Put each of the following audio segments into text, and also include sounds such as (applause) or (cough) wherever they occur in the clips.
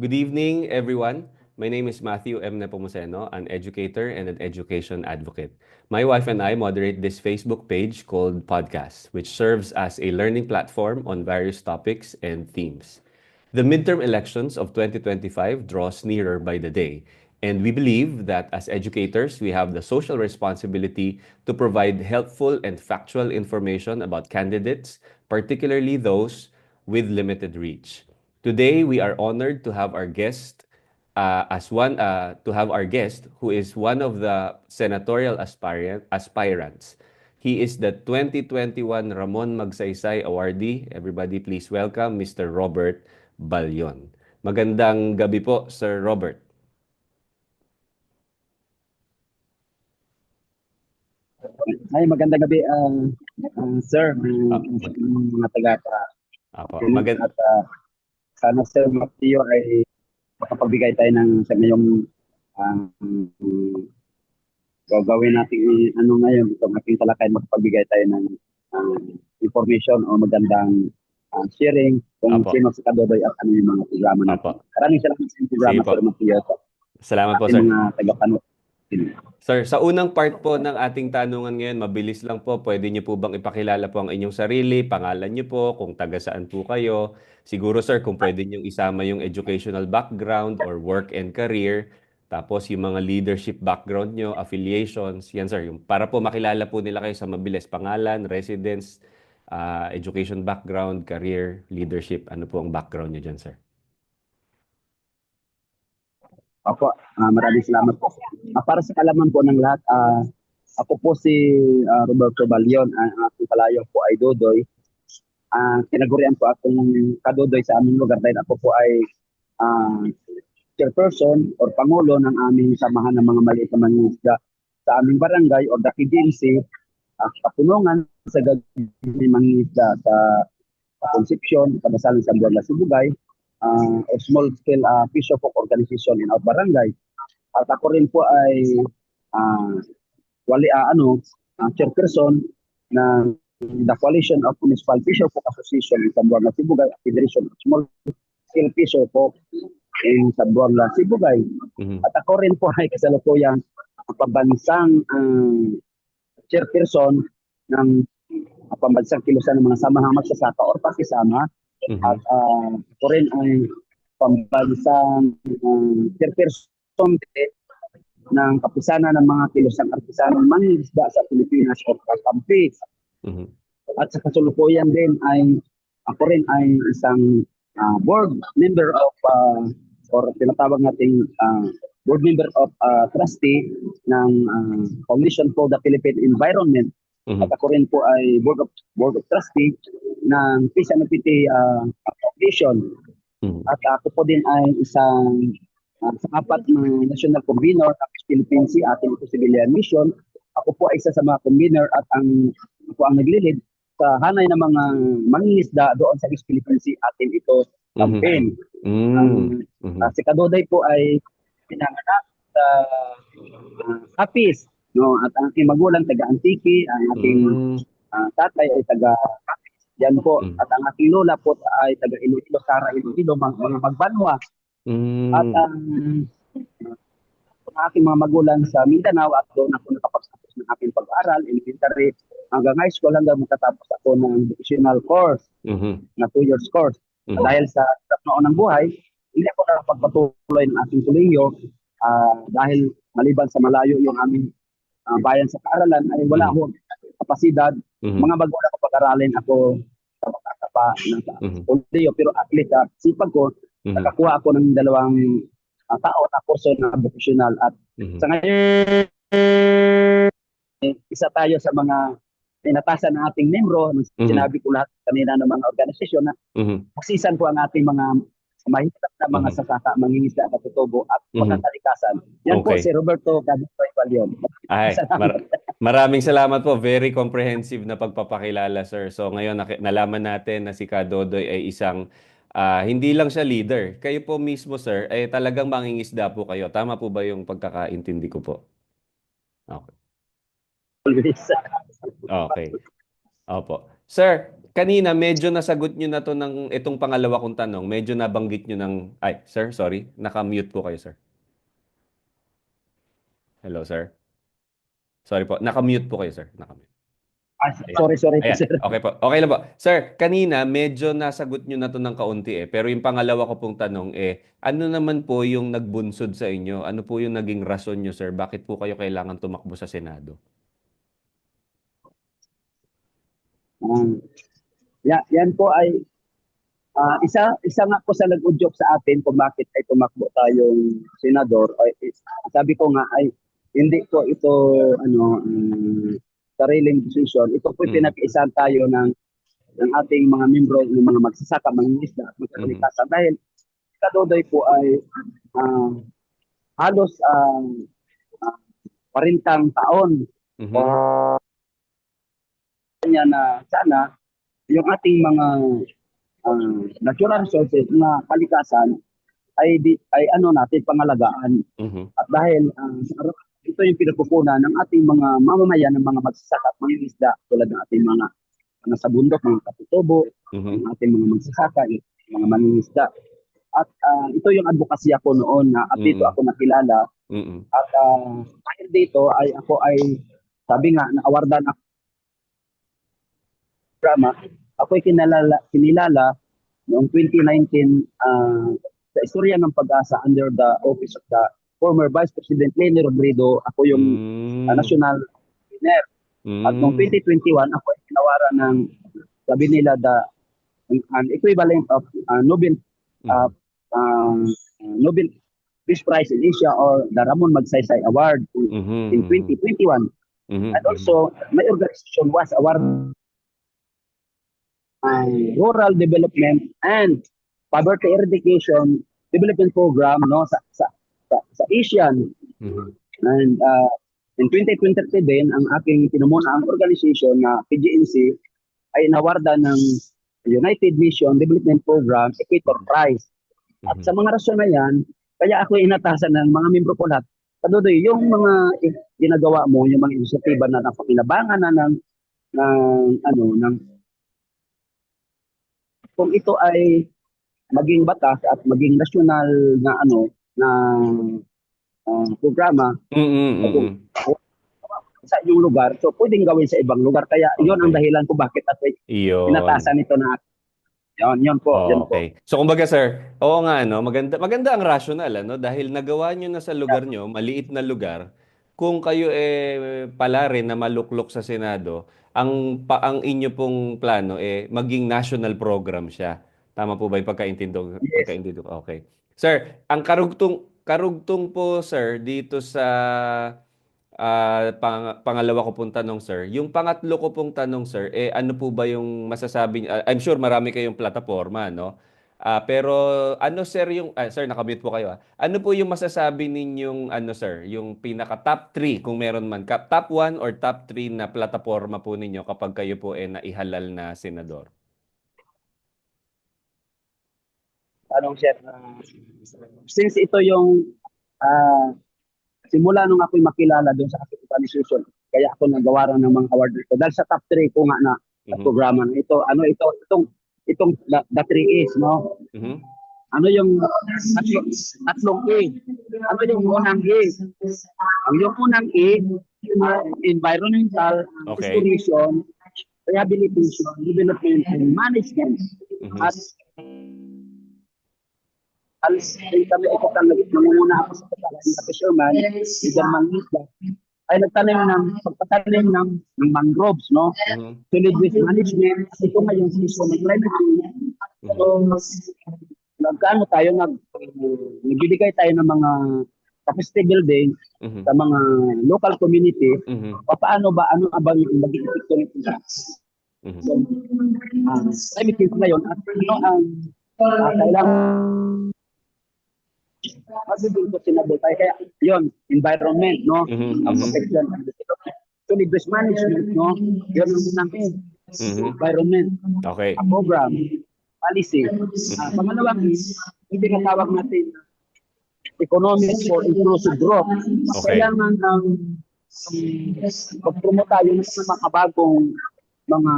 Good evening, everyone. My name is Matthew M. Nepomuceno, an educator and an education advocate. My wife and I moderate this Facebook page called Podcast, which serves as a learning platform on various topics and themes. The midterm elections of 2025 draws nearer by the day, and we believe that as educators, we have the social responsibility to provide helpful and factual information about candidates, particularly those with limited reach. Today, we are honored to have our guest uh, as one uh, to have our guest who is one of the senatorial aspirant, aspirants. He is the 2021 Ramon Magsaysay awardee. Everybody please welcome Mr. Robert Balyon. Magandang gabi po, Sir Robert. Ay, magandang gabi, uh, uh, sir, uh, mga taga Apo. Magand- at uh, sana Sir Mateo ay makapagbigay tayo ng sa ngayong um, gagawin natin ano ngayon itong ating talakay makapagbigay tayo ng um, information o magandang uh, sharing kung Apo. sino si Kadodoy at ano yung mga programa natin. Apo. Maraming salamat sa programa. Sir Mateo. Salamat po, sir. mga tagapanood. Sir, sa unang part po ng ating tanungan ngayon, mabilis lang po, pwede niyo po bang ipakilala po ang inyong sarili, pangalan niyo po, kung taga saan po kayo. Siguro sir, kung pwede niyo isama yung educational background or work and career, tapos yung mga leadership background niyo, affiliations, yan sir, yung para po makilala po nila kayo sa mabilis, pangalan, residence, ah, education background, career, leadership, ano po ang background niyo dyan sir? Opo, ah, maraming salamat po. Ah, para sa kalaman po ng lahat, ah, ako po si ah, Roberto Balyon, ang aking palayong po ay Dodoy. Ah, tinagurian po akong kadodoy sa aming lugar dahil ako po ay ah, chairperson or pangulo ng aming samahan ng mga maliit na mangingisda sa aming barangay or KDMC, uh, kapunungan sa gagawin mangingisda sa Concepcion, Kabasalan sa Buwala, Sibugay, uh, a small scale uh, fish of organization in our barangay. At ako rin po ay uh, wali uh, ano, uh, chairperson ng the Coalition of Municipal Fish Folk Association in Sambuanga, Sibugay, Federation of Small Scale Fish Folk in Sambuanga, Sibugay. Mhm. At ako rin po ay kasalukuyang pambansang uh, chairperson ng uh, pambansang kilusan ng mga samahang magsasaka or pakisama At uh, ako rin ay pambansang um, chairperson din ng kapisana ng mga kilusang artisanong mangingisda sa Pilipinas o kakampi. Mhm. At sa kasulukuyan din ay ako rin ay isang uh, board member of uh, or tinatawag nating uh, board member of uh, trustee ng uh, Foundation for the Philippine Environment Mhm. at ako rin po ay board of board of trustee ng Peace and Equity uh, Foundation. Mhm. At ako po din ay isang uh, sa apat na national convener ng Philippine Sea ating ito civilian mission. Ako po ay isa sa mga convener at ang ako ang naglilid sa hanay ng mga mangingisda doon sa East Philippine Sea atin ito campaign. Mm. Ang Mhm. uh, si Kadoday po ay pinanganak sa uh, Apis, no? At ang aking magulang taga Antique, ang aking Mm. ah, tatay ay taga Yan po. Mm. At ang aking lola po ay taga Iloilo, Sara Iloilo, mga, mga magbanwa. Mm. At ang ang aking mga magulang sa Mindanao at doon ako nakapagtapos ng aking pag-aaral, elementary, hanggang high school hanggang makatapos ako ng vocational course Mhm. na two years course. Mhm. Dahil sa noon ng buhay, hindi ako nakapagpatuloy ng aking kolehiyo ah, dahil maliban sa malayo yung aming ah, bayan sa kaaralan ay wala Mhm. akong kapasidad. Mhm. Mga magulang ko pag-aralin ako sa makakapa ng Mhm. kolehiyo pero at least sa sipag ko, Mhm. nakakuha ako ng dalawang uh, taon na kurso na vocational at Mhm. sa ngayon eh, isa tayo sa mga pinatasan ng ating membro. Mhm. Sinabi ko lahat kanina ng mga organisasyon na Mhm. Pasisan po ang ating mga mahirap na mga Mhm. sasaka, mangingisda, at mga kalikasan. Yan po Okay. si Roberto Gabisoy Balyon. Ay, (laughs) Salamat. mar- maraming salamat po. Very comprehensive na pagpapakilala, sir. So ngayon nalaman natin na si Kadodoy ay isang ah, hindi lang siya leader. Kayo po mismo, sir, ay talagang mangingisda po kayo. Tama po ba yung pagkakaintindi ko po? Okay. Always. Okay. Opo. Sir, kanina medyo nasagot nyo na to ng itong pangalawa kong tanong. Medyo nabanggit nyo ng... Ay, sir, sorry. Naka-mute po kayo, sir. Hello, sir. Sorry po. Naka-mute po kayo, sir. Naka-mute. Ah, sorry, sorry po, Ayan, sir. okay po. Okay lang po. Sir, kanina medyo nasagot nyo na to ng kaunti eh. Pero yung pangalawa ko pong tanong eh, ano naman po yung nagbunsod sa inyo? Ano po yung naging rason nyo, sir? Bakit po kayo kailangan tumakbo sa Senado? Um, ya, yan po ay ah, isa isa nga po sa nag-udyok sa atin kung bakit ay tumakbo tayong senador. Ay, is- sabi ko nga ay hindi ko ito ano um, sariling decision. Ito po Mm. pinag-isan tayo ng ng ating mga membro ng mga magsasaka, mga isda at mga Mhm. kalikasan. Dahil kadodoy po ay ah, halos ang uh, 40 taon Mhm. niya na sana yung ating mga ah, natural resources na kalikasan ay di, ay ano natin pangalagaan Mhm. at dahil ah, sa araw ito yung pinagkukunan ng ating mga mamamayan ng mga magsasaka at mga isda tulad ng ating mga nasa bundok, mga katutubo, Mhm. ng ating mga magsasaka, yung mga mangingisda. At ah, ito yung advocacy ako noon na at dito Mm. ako nakilala Mhm. at ah, dahil dito ay ako ay sabi nga na-awardan ako drama. Ako ay kinalala, kinilala noong 2019 ah, sa istorya ng pag-asa under the office of the former Vice President Leni Robredo. Ako yung Mm. ah, national winner. At noong Mm. 2021 ako ay ng sabi nila the an equivalent of ah, Nobel ah, ah, Nobel Peace Prize in Asia or the Ramon Magsaysay Award in, Mhm. in 2021. Mhm. And also, my organization was award uh, rural development and poverty eradication development program no sa sa sa, sa Asian Mhm. and uh, in 2023 din ang aking pinamuna ang organization na PGNC ay inawarda ng United Mission Development Program Equator Prize. At Mhm. sa mga rason na yan, kaya ako inatasan ng mga membro ko lahat. Kadodoy, yung mga ginagawa mo, yung mga inisyatiba na napakinabangan na ng, ng, ano, ng, kung ito ay maging batas at maging national na ano na ah, programa Mhm. Mhm. sa inyong lugar, so pwedeng gawin sa ibang lugar. Kaya yon ang Okay. dahilan ko bakit ako Iyon. inatasan ito na yon, yon po, yon po. Okay. So kumbaga sir, oo nga ano, maganda maganda ang rational ano dahil nagawa nyo na sa lugar nyo, maliit na lugar. Kung kayo eh pala rin na maluklok sa Senado, ang pa, ang inyo pong plano eh maging national program siya. Tama po ba 'yung pagkaintindi? Yes. Pagkaintindi ko. Okay. Sir, ang karugtong karugtong po sir dito sa ah, pang, pangalawa ko pong tanong sir. Yung pangatlo ko pong tanong sir, eh ano po ba yung masasabi niyo? I'm sure marami kayong plataforma, no? Ah, pero ano sir yung ah, sir nakamute po kayo ah. Ano po yung masasabi ninyong ano sir, yung pinaka top 3 kung meron man, Ka- top 1 or top 3 na plataforma po ninyo kapag kayo po eh naihalal na senador? Tanong sir, ah, since ito yung ah, simula nung ako'y makilala doon sa aking organization, kaya ako nagawaran ng mga award dito. Dahil sa top 3 ko nga na Mhm. programa na ito, ano ito, itong, itong the, the three A's, no? Mhm. Ano yung tatlong, tatlong A? Ano yung unang A? Ang yung unang A, uh, environmental, Okay. restoration, rehabilitation, development, and management. Mhm. At alis ay kami ay katang nangunguna ako sa pagkakasin sa fisherman, isang mangisda, ay nagtanim ng pagtatanim ng, ng mangroves, no? Mhm. Solid waste management, ito nga yung season ng climate change. So, nagkaano tayo, nag, nagbibigay tayo ng mga capacity building Mhm. sa mga local community, Mhm. paano ba, ano ba yung magiging epekto nito sa Mhm. So, ah, climate change ngayon at ano ang ah, kailangan magiging sustainable tayo. Kaya yun, environment, no? Mhm, Ang mhm. protection. Solid waste management, no? Yun ang unang Mhm. environment, Okay. a program, policy. Ah, pangalawang is, yung tinatawag natin economic for inclusive growth. Okay. Kailangan ng um, pag-promote tayo ng mga makabagong mga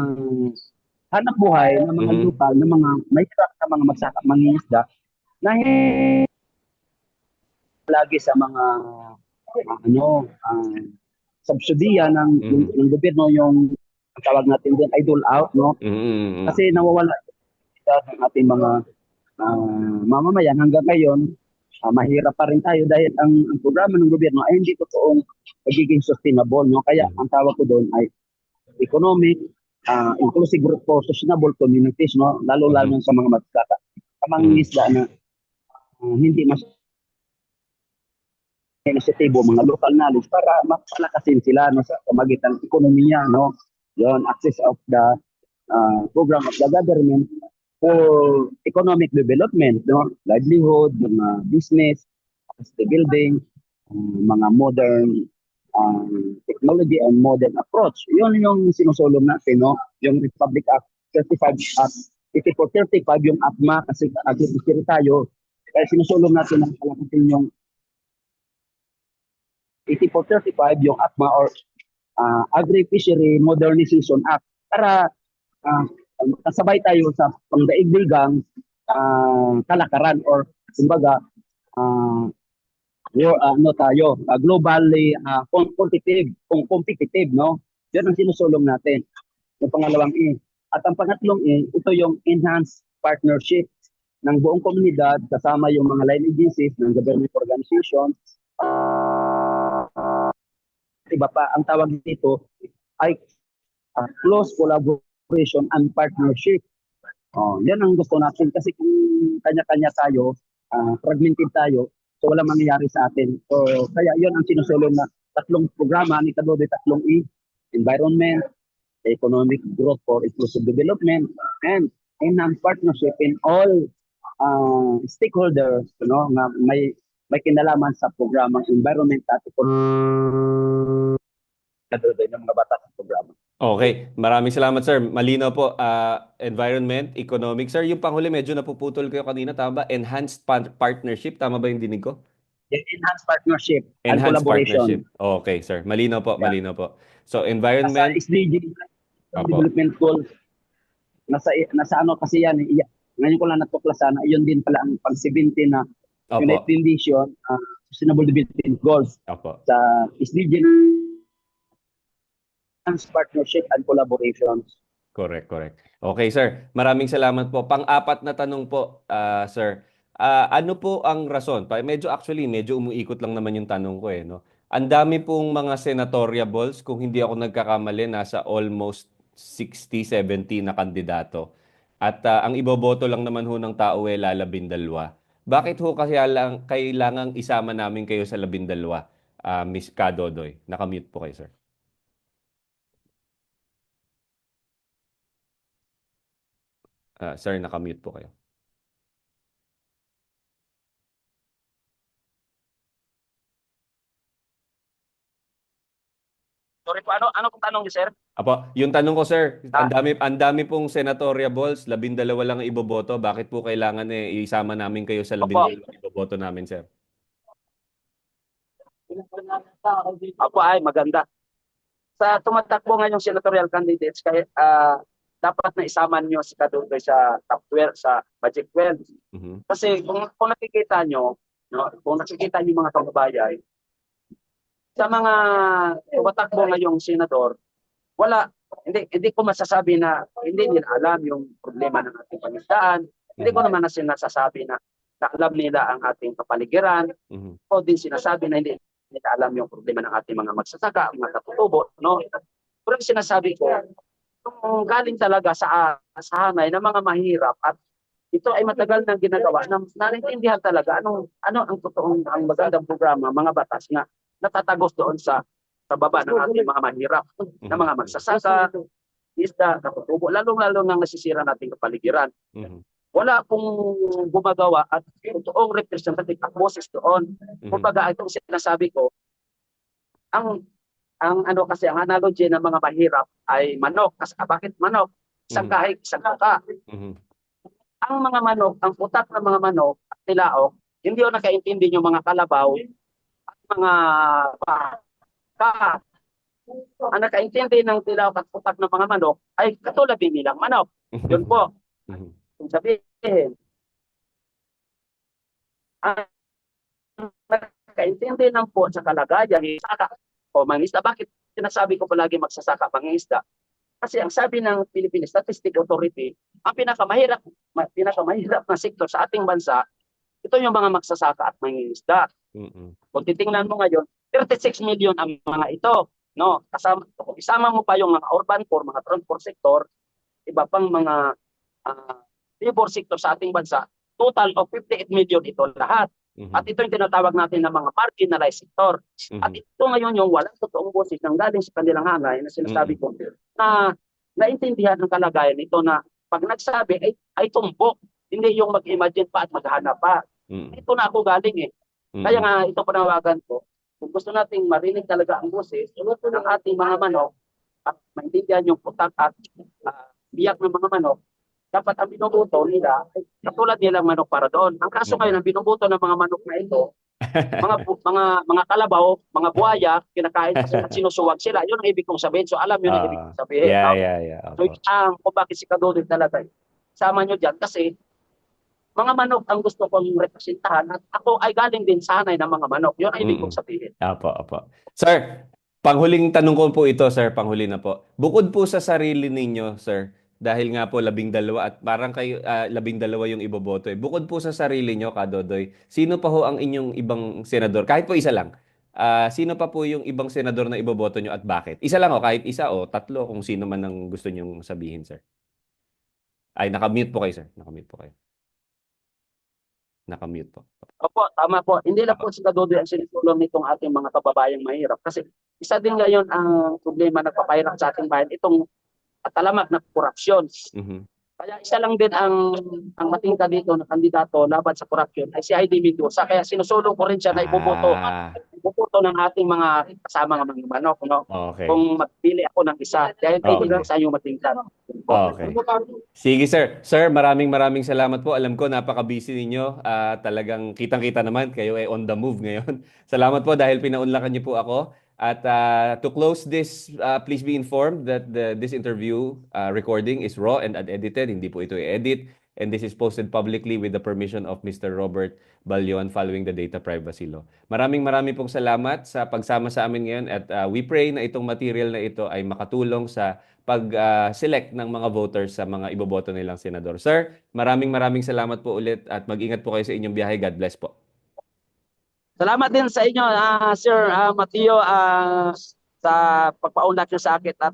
hanap buhay ng mga Mhm. lokal, ng mga may hirap na mga magsaka, mangingisda na hindi lagi sa mga ah, ano ah, subsidiya ng, Mhm. ng gobyerno yung tawag natin din ay dole out no Mm-mm. kasi nawawala ng ating mga ah, mamamayan hanggang ngayon ah, mahirap pa rin tayo dahil ang, ang programa ng gobyerno ay hindi totoong magiging sustainable no kaya ang tawag ko doon ay economic ah, inclusive growth for sustainable communities no lalo lalo sa mga magsaka sa mga Mhm. isda na ah, hindi mas initiatibo mga local knowledge para mapalakasin sila no sa pamagitan ng ekonomiya no. Yon access of the uh, program of the government for economic development no. Livelihood mga business capacity building um, mga modern um, technology and modern approach. Yon yung sinusulong natin no yung Republic Act 35 Act 8435 yung ACMA kasi agriculture tayo. Kaya sinusulong natin ang palakasin yung 8435 yung ACMA or uh, Agri-Fishery Modernization Act. Para uh, kasabay tayo sa pangdaigdigang uh, kalakaran or kumbaga uh, yo ano tayo uh, globally uh, com- competitive kung competitive no? Yan ang sinusulong natin. Yung pangalawang E. At ang pangatlong E ito yung enhanced partnership ng buong komunidad kasama yung mga line agencies ng government organization iba pa ang tawag dito ay uh, close collaboration and partnership. Oh, yan ang gusto natin kasi kung kanya-kanya tayo, ah, fragmented tayo, so wala mangyayari sa atin. So kaya yon ang sinusulong na tatlong programa ni Kadobe, tatlong E, environment, economic growth for inclusive development, and enhanced partnership in all uh, stakeholders you know, nga may may kinalaman sa programang environment at economic ng mga bata sa programa. Okay, maraming salamat sir. Malinaw po, ah, environment, economic. Sir, yung panghuli medyo napuputol kayo kanina, tama ba? Enhanced pa- partnership, tama ba yung dinig ko? Yung enhanced partnership and Enhanced collaboration. partnership. Okay, sir. Malinaw po, Yeah. malinaw po. So, Nasa environment, SDG, Apo. development goals, nasa, nasa ano kasi yan, eh, ngayon ko lang natuklasan na yun din pala ang pang 17 na opo, United Nations uh, Sustainable Development Goals opo. sa SDG partnership and collaboration. Correct, correct. Okay, sir. Maraming salamat po. Pang-apat na tanong po, ah, sir. Ah, ano po ang rason? Pa medyo actually medyo umuikot lang naman yung tanong ko eh, no. Ang dami pong mga senatoriables, kung hindi ako nagkakamali, nasa almost 60, 70 na kandidato. At ah, ang iboboto lang naman ho ng tao eh lalabindalwa. Bakit ho kasi lang kailangang isama namin kayo sa labindalwa, ah, Miss Kadodoy? Nakamute po kayo, sir. Ah, sir, nakamute po kayo. Sorry po, ano, ano pong tanong niyo, sir? Apo, yung tanong ko sir, ang Ah. dami ang dami pong senatoriables, labindalawa lang ang iboboto. Bakit po kailangan eh isama namin kayo sa labindalawa iboboto namin, sir? Ako ay maganda. Sa tumatakbo ngayong senatorial candidates, kaya ah, dapat na isama niyo si Kadugoy sa top 12, sa budget 12. Mhm. Kasi kung, kung nakikita nyo, no, kung nakikita niyo mga kababayan, sa mga tumatakbo ngayong senador, wala, hindi, hindi ko masasabi na hindi nila alam yung problema ng ating pangisdaan. Hindi ko naman na sinasasabi na, alam nila ang ating kapaligiran Mhm. o din sinasabi na hindi nila alam yung problema ng ating mga magsasaka, mga katutubo, no? Pero sinasabi ko, kung galing talaga sa sa hanay ng mga mahirap at ito ay matagal nang ginagawa na narintindihan talaga anong ano ang totoong ang magandang programa mga batas na natatagos doon sa sa baba ng ating mga mahirap na mga magsasaka, isda, katutubo, lalong-lalo nang nasisira nating kapaligiran Mhm. wala pong gumagawa at totoong representative at boses doon. Mhm. Kumbaga, itong sinasabi ko, ang ang ano kasi ang analogy ng mga mahirap ay manok. Kasi ah, bakit manok? Isang Mhm. kahig, isang. Mhm. Ang mga manok, ang utak ng mga manok at tilaok, hindi ko nakaintindi yung mga kalabaw mga baka. ang nakaintindi ng tilawak at putak ng mga manok ay katulad din nilang manok. Yun po. Mhm. Kung sabihin, ang nakaintindi ng po sa kalagayan ng saka o mangisda. Bakit sinasabi ko palagi magsasaka mangisda? Kasi ang sabi ng Philippine Statistic Authority, ang pinakamahirap ma- pinakamahirap na sektor sa ating bansa, ito yung mga magsasaka at mangingisda. Mhm. Kung titingnan mo ngayon, 36 million ang mga ito. No, kasama kung isama mo pa yung mga urban poor, mga transport sector, iba pang mga labor sector sa ating bansa, total of 58 million ito lahat. Mhm. At ito yung tinatawag natin ng mga marginalized sector. At Mhm. ito ngayon yung walang totoong boses ng galing sa kanilang hangay na sinasabi ko na naintindihan ng kalagayan ito na pag nagsabi ay, ay tumbok, hindi yung mag-imagine pa at maghanap pa. Mhm. Ito na ako galing eh. Mhm. Kaya nga ito panawagan ko, kung gusto nating marinig talaga ang boses ng ating mga manok at maintindihan yung putak at ah, biyak ng mga manok, dapat ang binubuto nila katulad nilang manok para doon. Ang kaso Mhm. ngayon, ang binubuto ng mga manok na ito, (laughs) mga mga mga kalabaw, mga buhaya, kinakain kasi (laughs) at sinusuwag sila. Yun ang ibig kong sabihin. So alam yun ang Ah, ibig kong sabihin. Yeah, no? yeah, yeah. So Opo. ang kung bakit si Kadudin talaga sama nyo dyan kasi mga manok ang gusto kong representahan at ako ay galing din sa hanay ng mga manok. Yun ang ibig kong sabihin. Apo, apo. Sir, panghuling tanong ko po ito, sir. Panghuli na po. Bukod po sa sarili ninyo, sir, dahil nga po labing dalawa at parang kayo ah, labing dalawa yung iboboto eh. Bukod po sa sarili nyo, Kadodoy, sino pa ho ang inyong ibang senador? Kahit po isa lang. Ah, sino pa po yung ibang senador na iboboto nyo at bakit? Isa lang o kahit isa o tatlo kung sino man ang gusto nyong sabihin, sir. Ay, nakamute po kayo, sir. Nakamute po kayo. Nakamute po. Opo, tama po. Hindi lang po si Kadudoy ang sinitulong nitong ating mga kababayang mahirap. Kasi isa din ngayon ang problema na papahirap sa ating bayan, itong talamak na korupsyon. Mhm. Kaya isa lang din ang ang matingka dito na kandidato laban sa korupsyon ay si Heidi Mendoza. Kaya sinusulong ko rin siya na iboboto Ah, iboboto ng ating mga kasama ng mga manok. No? okay. Kung magpili ako ng isa. Hindi Okay. lang sa iyo matingka. Okay. Sige sir. Sir, maraming maraming salamat po. Alam ko napaka-busy ninyo. Ah, talagang kitang-kita naman kayo ay on the move ngayon. (laughs) Salamat po dahil pinaunlakan niyo po ako. At ah, to close this, ah, please be informed that the, this interview ah, recording is raw and unedited. Hindi po ito i-edit. And this is posted publicly with the permission of Mr. Robert Balyon following the data privacy law. Maraming maraming pong salamat sa pagsama sa amin ngayon at ah, we pray na itong material na ito ay makatulong sa pag-select ng mga voters sa mga iboboto nilang senador. Sir, maraming maraming salamat po ulit at mag-ingat po kayo sa inyong biyahe. God bless po. Salamat din sa inyo, ah, Sir ah, Mateo, ah, sa pagpaunlak niyo sa akin. At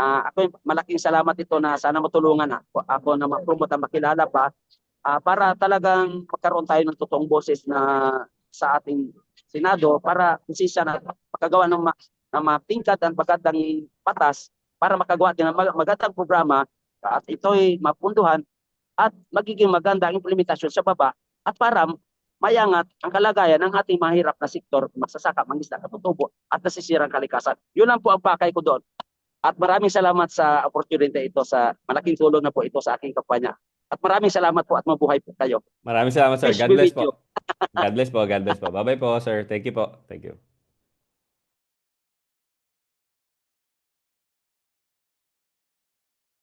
ah, ako malaking salamat ito na sana matulungan ako, ako na ma-promote at makilala pa ah, para talagang magkaroon tayo ng totoong boses na sa ating Senado para konsisya na makagawa ng, ma, ng mga tingkad at magandang patas para makagawa din ng mag- magandang programa at ito'y mapunduhan at magiging maganda ang implementasyon sa baba at para mayangat ang kalagayan ng ating mahirap na sektor, magsasaka, mangisda, katutubo at nasisirang kalikasan. Yun lang po ang pakay ko doon. At maraming salamat sa opportunity ito sa malaking tulong na po ito sa aking kampanya. At maraming salamat po at mabuhay po kayo. Maraming salamat, sir. God bless po. God bless po. God bless po. Bye-bye po, sir. Thank you po. Thank you.